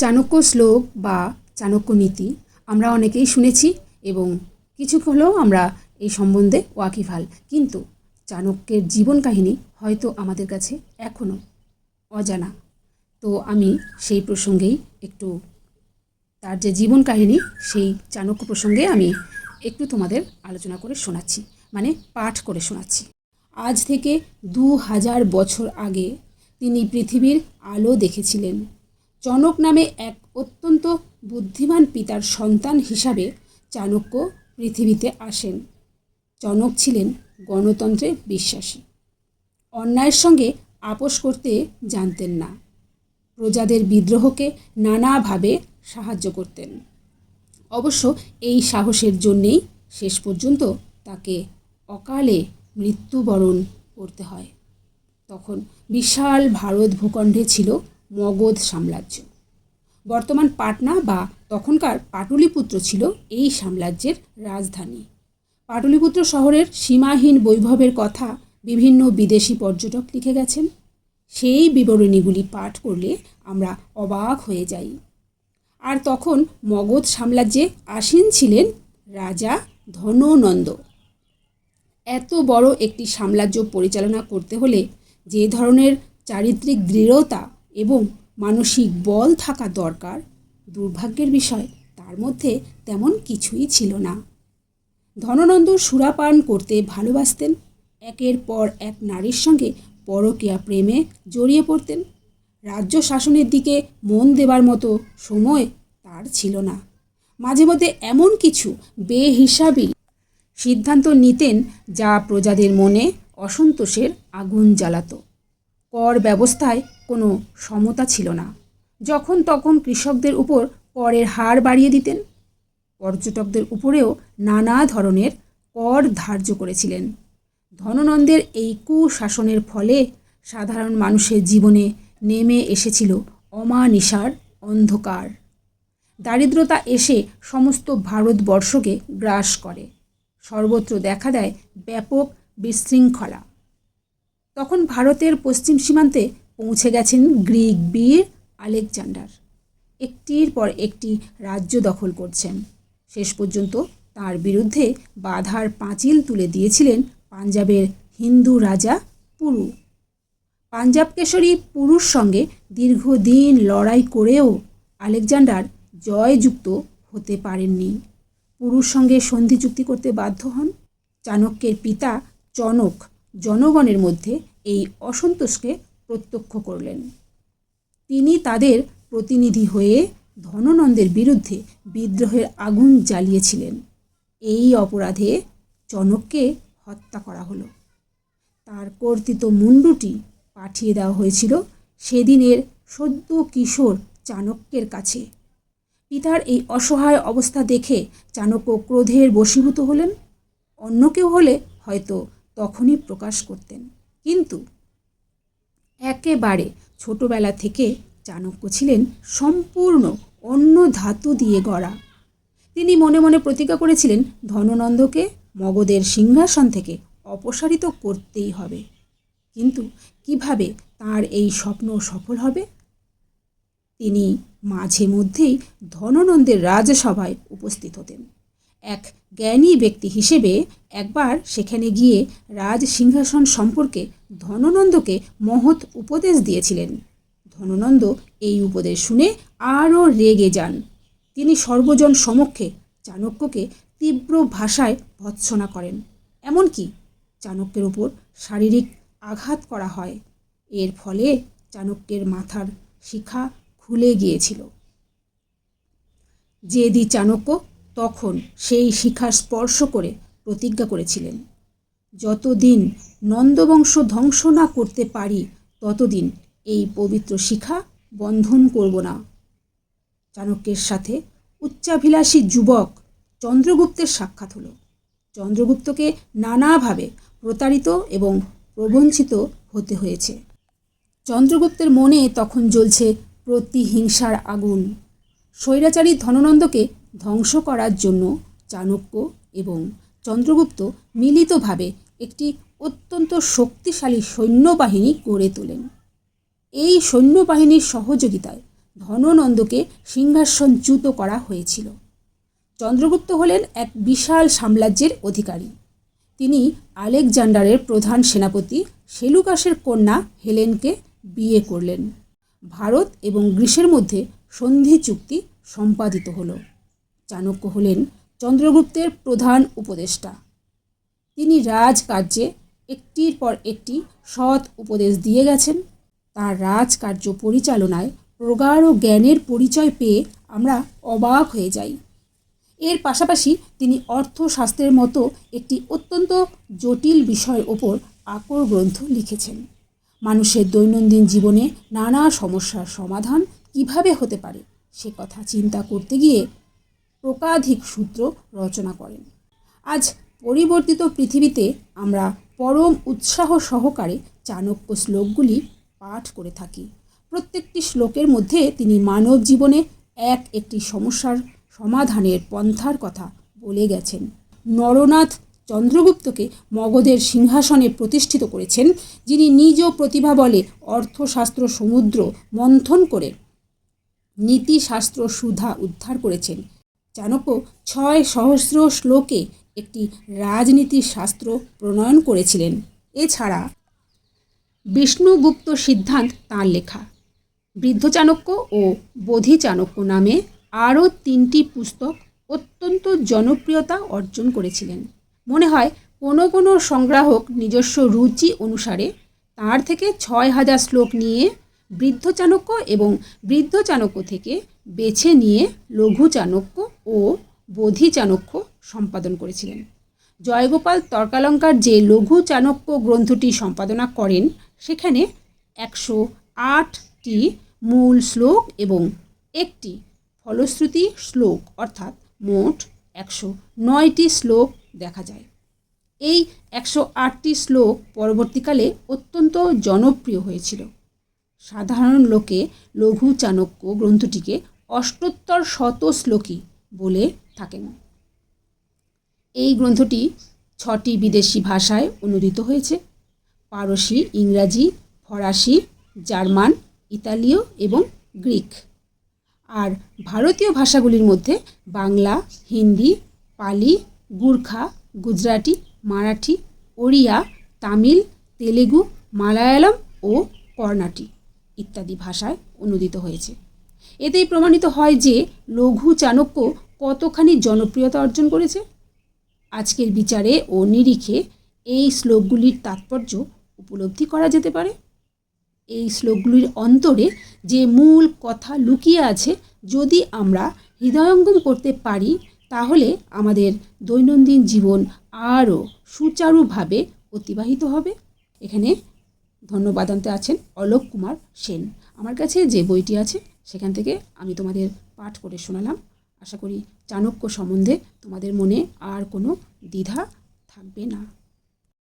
চাণক্য শ্লোক বা চাণক্য নীতি আমরা অনেকেই শুনেছি এবং কিছু হলেও আমরা এই সম্বন্ধে ওয়াকিফাল কিন্তু চাণক্যের জীবন কাহিনী হয়তো আমাদের কাছে এখনও অজানা। তো আমি সেই প্রসঙ্গেই একটু তার যে জীবন কাহিনী, সেই চাণক্য প্রসঙ্গে আমি একটু তোমাদের আলোচনা করে শোনাচ্ছি মানে পাঠ করে শোনাচ্ছি। আজ থেকে দু হাজার বছর আগে তিনি পৃথিবীর আলো দেখেছিলেন। চনক নামে এক অত্যন্ত বুদ্ধিমান পিতার সন্তান হিসাবে চাণক্য পৃথিবীতে আসেন। চনক ছিলেন গণতন্ত্রে বিশ্বাসী। অন্যায়ের সঙ্গে আপোষ করতে জানতেন না। প্রজাদের বিদ্রোহকে নানাভাবে সাহায্য করতেন। অবশ্য এই সাহসের জন্যেই শেষ পর্যন্ত তাকে অকালে মৃত্যুবরণ করতে হয়। তখন বিশাল ভারত ভূখণ্ডে ছিল মগধ সাম্রাজ্য। বর্তমান পাটনা বা তখনকার পাটলিপুত্র ছিল এই সাম্রাজ্যের রাজধানী। পাটলিপুত্র শহরের সীমাহীন বৈভবের কথা বিভিন্ন বিদেশি পর্যটক লিখে গেছেন। সেই বিবরণীগুলি পাঠ করলে আমরা অবাক হয়ে যাই। আর তখন মগধ সাম্রাজ্যে আসীন ছিলেন রাজা ধননন্দ। এত বড় একটি সাম্রাজ্য পরিচালনা করতে হলে যে ধরনের চারিত্রিক দৃঢ়তা এবং মানসিক বল থাকা দরকার, দুর্ভাগ্যের বিষয়, তার মধ্যে তেমন কিছুই ছিল না। ধননন্দ সুরাপান করতে ভালোবাসতেন। একের পর এক নারীর সঙ্গে পরকীয়া প্রেমে জড়িয়ে পড়তেন। রাজ্য শাসনের দিকে মন দেবার মতো সময় তার ছিল না। মাঝে মধ্যে এমন কিছু বেহিসাবি সিদ্ধান্ত নিতেন যা প্রজাদের মনে অসন্তোষের আগুন জ্বালাতো। কর ব্যবস্থায় কোনো সমতা ছিল না। যখন তখন কৃষকদের উপর করের হার বাড়িয়ে দিতেন। পর্যটকদের উপরেও নানা ধরনের কর ধার্য করেছিলেন। ধননন্দের এই কুশাসনের ফলে সাধারণ মানুষের জীবনে নেমে এসেছিল অমানিসার অন্ধকার। দারিদ্রতা এসে সমস্ত ভারতবর্ষকে গ্রাস করে। সর্বত্র দেখা দেয় ব্যাপক বিশৃঙ্খলা। তখন ভারতের পশ্চিম সীমান্তে পৌঁছে গেছেন গ্রিক বীর আলেকজান্ডার। একটির পর একটি রাজ্য দখল করছেন। শেষ পর্যন্ত তার বিরুদ্ধে বাধার পাঁচিল তুলে দিয়েছিলেন পাঞ্জাবের হিন্দু রাজা পুরু। পাঞ্জাব কেশরী পুরুর সঙ্গে দীর্ঘদিন লড়াই করেও আলেকজান্ডার জয়যুক্ত হতে পারেননি। পুরুর সঙ্গে সন্ধি চুক্তি করতে বাধ্য হন। চাণক্যের পিতা চনক জনগণের মধ্যে এই অসন্তোষকে প্রত্যক্ষ করলেন। তিনি তাদের প্রতিনিধি হয়ে ধননন্দের বিরুদ্ধে বিদ্রোহের আগুন জ্বালিয়েছিলেন। এই অপরাধে চনককে হত্যা করা হলো। তার কর্তৃত মুন্ডুটি পাঠিয়ে দেওয়া হয়েছিল সেদিনের সদ্য কিশোর চাণক্যের কাছে। পিতার এই অসহায় অবস্থা দেখে চাণক্য ক্রোধের বশীভূত হলেন। অন্য কেউ হলে হয়তো তখনই প্রকাশ করতেন। কিন্তু একেবারে ছোটবেলা থেকে চাণক্য ছিলেন সম্পূর্ণ অন্য ধাতু দিয়ে গড়া। তিনি মনে মনে প্রতিজ্ঞা করেছিলেন, ধননন্দকে মগধের সিংহাসন থেকে অপসারিত করতেই হবে। কিন্তু কীভাবে তার এই স্বপ্ন সফল হবে? তিনি মাঝে মধ্যেই ধননন্দের রাজসভায় উপস্থিত হতেন। এক জ্ঞানী ব্যক্তি হিসেবে একবার সেখানে গিয়ে রাজ সিংহাসন সম্পর্কে ধননন্দকে মহৎ উপদেশ দিয়েছিলেন। ধননন্দ এই উপদেশ শুনে আরও রেগে যান। তিনি সর্বজন সমক্ষে চাণক্যকে তীব্র ভাষায় ভৎসনা করেন। এমনকি চাণক্যের উপর শারীরিক আঘাত করা হয়। এর ফলে চাণক্যের মাথার শিখা খুলে গিয়েছিল। জেদি চাণক্য তখন সেই শিখা স্পর্শ করে প্রতিজ্ঞা করেছিলেন। যতদিন নন্দবংশ ধ্বংস না করতে পারি, ততদিন এই পবিত্র শিখা বন্ধন করব না। চাণক্যের সাথে উচ্চাভিলাষী যুবক চন্দ্রগুপ্তের সাক্ষাৎ হলো। চন্দ্রগুপ্তকে নানাভাবে প্রতারিত এবং প্রবঞ্চিত হতে হয়েছে। চন্দ্রগুপ্তের মনে তখন জ্বলছে প্রতিহিংসার আগুন। স্বৈরাচারী ধননন্দকে ধ্বংস করার জন্য চাণক্য এবং চন্দ্রগুপ্ত মিলিতভাবে একটি অত্যন্ত শক্তিশালী সৈন্যবাহিনী গড়ে তোলেন। এই সৈন্যবাহিনীর সহযোগিতায় ধননন্দকে সিংহাসনচ্যুত করা হয়েছিল। চন্দ্রগুপ্ত হলেন এক বিশাল সাম্রাজ্যের অধিকারী। তিনি আলেকজান্ডারের প্রধান সেনাপতি সেলুকাসের কন্যা হেলেনকে বিয়ে করলেন। ভারত এবং গ্রীসের মধ্যে সন্ধি চুক্তি সম্পাদিত হলো। চাণক্য হলেন চন্দ্রগুপ্তের প্রধান উপদেষ্টা। তিনি রাজকার্যে একটির পর একটি সৎ উপদেশ দিয়ে গেছেন। তার রাজকার্য পরিচালনায় প্রগাঢ় জ্ঞানের পরিচয় পেয়ে আমরা অবাক হয়ে যাই। এর পাশাপাশি তিনি অর্থশাস্ত্রের মতো একটি অত্যন্ত জটিল বিষয়ের ওপর আকর গ্রন্থ লিখেছেন। মানুষের দৈনন্দিন জীবনে নানা সমস্যার সমাধান কীভাবে হতে পারে সে কথা চিন্তা করতে গিয়ে প্রকাধিক সূত্র রচনা করেন। আজ পরিবর্তিত পৃথিবীতে আমরা পরম উৎসাহ সহকারে চাণক্য শ্লোকগুলি পাঠ করে থাকি। প্রত্যেকটি শ্লোকের মধ্যে তিনি মানব জীবনে এক একটি সমস্যার সমাধানের পন্থার কথা বলে গেছেন। নরনাথ চন্দ্রগুপ্তকে মগধের সিংহাসনে প্রতিষ্ঠিত করেছেন, যিনি নিজ প্রতিভা বলে অর্থশাস্ত্র সমুদ্র মন্থন করে নীতিশাস্ত্র সুধা উদ্ধার করেছেন। চাণক্য ছয় সহস্র শ্লোকে একটি রাজনীতি শাস্ত্র প্রণয়ন করেছিলেন। এছাড়া বিষ্ণুগুপ্ত সিদ্ধান্ত তাঁর লেখা। বৃদ্ধ চাণক্য ও বোধি চাণক্য নামে আরও তিনটি পুস্তক অত্যন্ত জনপ্রিয়তা অর্জন করেছিলেন। মনে হয় কোনো কোনো সংগ্রাহক নিজস্ব রুচি অনুসারে তার থেকে ছয় হাজার শ্লোক নিয়ে বৃদ্ধ চাণক্য এবং বৃদ্ধ চাণক্য থেকে বেছে নিয়ে লঘু চাণক্য ও বোধি চাণক্য সম্পাদন করেছিলেন। জয়গোপাল তর্কালঙ্কার যে লঘু চাণক্য গ্রন্থটি সম্পাদনা করেন, সেখানে একশো আটটি মূল শ্লোক এবং একটি ফলশ্রুতি শ্লোক, অর্থাৎ মোট একশো নয়টি শ্লোক দেখা যায়। এই একশো আটটি শ্লোক পরবর্তীকালে অত্যন্ত জনপ্রিয় হয়েছিল। সাধারণ লোকে লঘু চাণক্য গ্রন্থটিকে অষ্টোত্তর শত শ্লোকী বলে থাকেন। এই গ্রন্থটি ছটি বিদেশি ভাষায় অনুদিত হয়েছে। পারসি, ইংরাজি, ফরাসি, জার্মান, ইতালীয় এবং গ্রিক। আর ভারতীয় ভাষাগুলির মধ্যে বাংলা, হিন্দি, পালি, গুর্খা, গুজরাটি, মারাঠি, ওড়িয়া, তামিল, তেলেগু, মালায়ালাম ও কর্ণাটি ইত্যাদি ভাষায় অনুদিত হয়েছে। এতেই প্রমাণিত হয় যে লঘু চাণক্য কতখানি জনপ্রিয়তা অর্জন করেছে। আজকের বিচারে ও নিরিখে এই শ্লোকগুলির তাৎপর্য উপলব্ধি করা যেতে পারে। এই শ্লোকগুলির অন্তরে যে মূল কথা লুকিয়ে আছে, যদি আমরা হৃদয়ঙ্গম করতে পারি, তাহলে আমাদের দৈনন্দিন জীবন আরও সুচারুভাবে অতিবাহিত হবে। এখানে ধন্যবাদান্তে আছেন অলোক কুমার সেন। আমার কাছে যে বইটি আছে সেখান থেকে আমি তোমাদের পাঠ করে শোনালাম। আশা করি চাণক্য সম্বন্ধে তোমাদের মনে আর কোনো দ্বিধা থাকবে না।